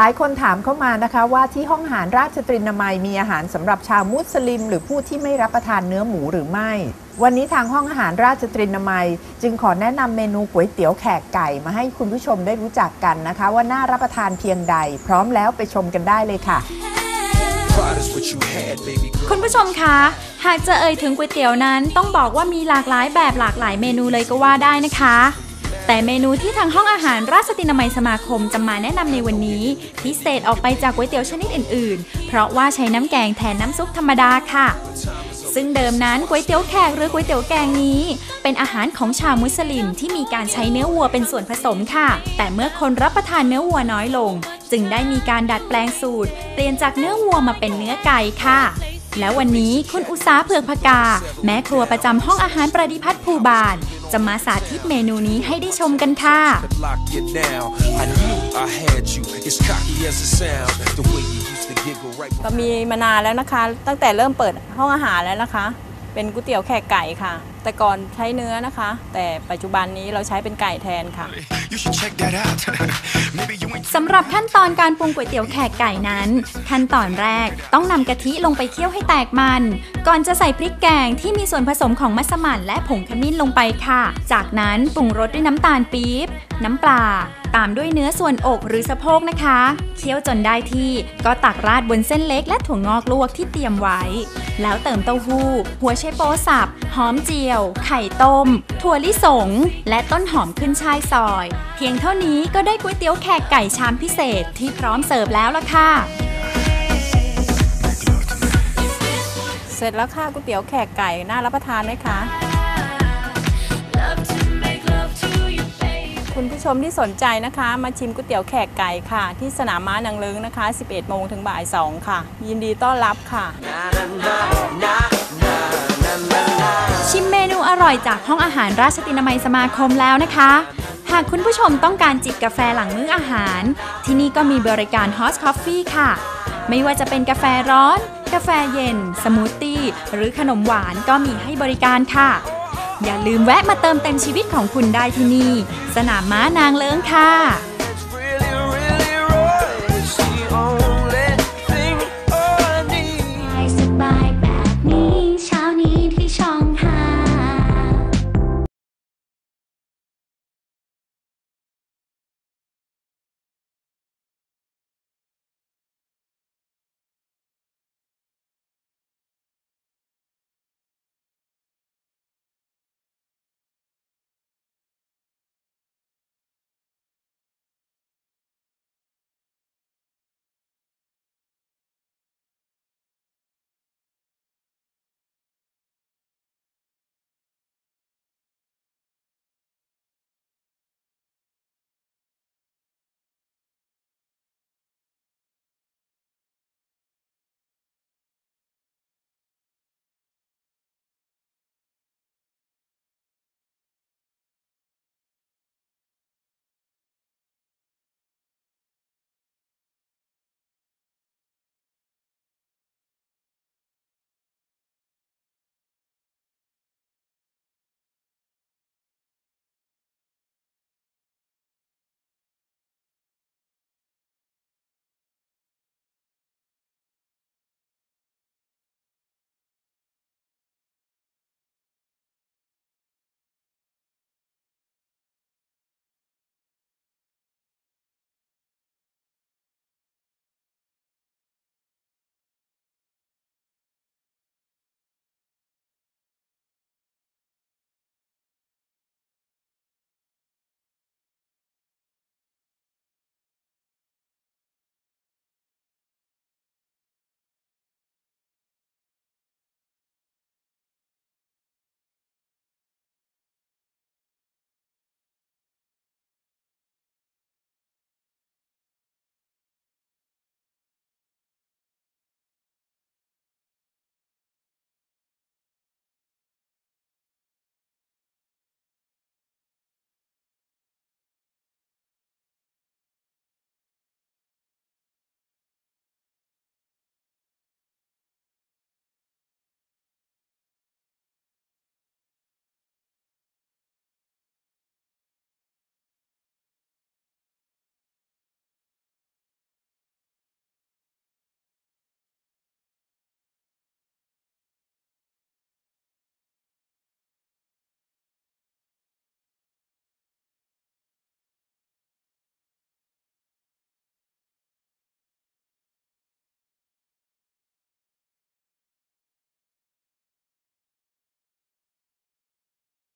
หลายคนถามเข้ามานะคะว่าที่ห้องอาหารราชตรีนามัยมีอาหารสำหรับชาวมุสลิม หรือผู้ที่ไม่รับประทานเนื้อหมูหรือไม่ วันนี้ทางห้องอาหารราชตรีนามัย จึงขอแนะนำเมนูก๋วยเตี๋ยวแขกไก่มาให้คุณผู้ชมได้รู้จักกันนะคะ ว่าน่ารับประทานเพียงใด พร้อมแล้วไปชมกันได้เลยค่ะ Pride is what you had, baby girl. คุณผู้ชมคะ หากจะเอ่ยถึงก๋วยเตี๋ยวนั้นต้องบอกว่ามีหลากหลายแบบหลากหลายเมนูเลยก็ว่าได้นะคะ แต่เมนูที่ทางห้องอาหารราชตินามัยสมาคมจะมาแนะนำในวันนี้ พิเศษออกไปจากก๋วยเตี๋ยวชนิดอื่น ๆ เพราะว่าใช้น้ำแกงแทนน้ำซุปธรรมดาค่ะ ซึ่งเดิมนั้นก๋วยเตี๋ยวแขกหรือก๋วยเตี๋ยวแกงนี้ เป็นอาหารของชาวมุสลิมที่มีการใช้เนื้อวัวเป็นส่วนผสมค่ะ แต่เมื่อคนรับประทานเนื้อวัวน้อยลง จึงได้มีการดัดแปลงสูตร เปลี่ยนจากเนื้อวัวมาเป็นเนื้อไก่ค่ะแล้ววันนี้คุณอุษาเผือกพกา แม่ครัวประจำห้องอาหารประดิพัฒน์ภูบาน จะมาสาธิตเมนูนี้ให้ได้ชมกันค่ะ ก็มีมานานแล้วนะคะ ตั้งแต่เริ่มเปิดห้องอาหารแล้วนะคะ เป็นก๋วยเตี๋ยวแขกไก่ค่ะ แต่ก่อนใช้เนื้อนะคะ แต่ปัจจุบันนี้เราใช้เป็นไก่แทนค่ะ You should check that out. Maybe you สำหรับขั้นตอนการปรุงก๋วยเตี๋ยวแขกไก่นั้น ขั้นตอนแรกต้องนำกะทิลงไปเคี่ยวให้แตกมัน ก่อนจะใส่พริกแกงที่มีส่วนผสมของมัสมั่นและผงขมิ้นลงไปค่ะ จากนั้นปรุงรสด้วยน้ำตาลปี๊บ น้ำปลาตามด้วยเนื้อส่วนอกหรือสะโพกนะคะ เคี่ยวจนได้ที่ก็ตักราดบนเส้นเล็กและถั่วงอกลวกที่เตรียมไว้ แล้วเติมเต้าหู้ หัวไชโป๊สับ หอมเจียว ไข่ต้ม ถั่วลิสง และต้นหอมขึ้นช่ายซอย เพียงเท่านี้ก็ได้ก๋วยเตี๋ยวแขกไก่ชามพิเศษที่พร้อมเสิร์ฟแล้วล่ะค่ะเสร็จแล้วค่ะก๋วยเตี๋ยวแขกไก่น่ารับประทานไหมคะ คุณผู้ชมที่สนใจนะคะ มาชิมก๋วยเตี๋ยวแขกไก่ค่ะ ที่สนามม้านางเลิงนะคะ 11 โมงถึงบ่าย 2 ค่ะ ยินดีต้อนรับค่ะ ชิมเมนูอร่อยจากห้องอาหารราชตินามัยสมาคมแล้วนะคะ หากคุณผู้ชมต้องการจิบกาแฟหลังมื้ออาหาร ที่นี่ก็มีบริการ Hot Coffee ค่ะ ไม่ว่าจะเป็นกาแฟร้อน กาแฟเย็น สมูทตี้ หรือขนมหวานก็มีให้บริการค่ะ อย่าลืมแวะมาเติมเต็มชีวิตของคุณได้ที่นี่ สนามม้านางเลิ้งค่ะ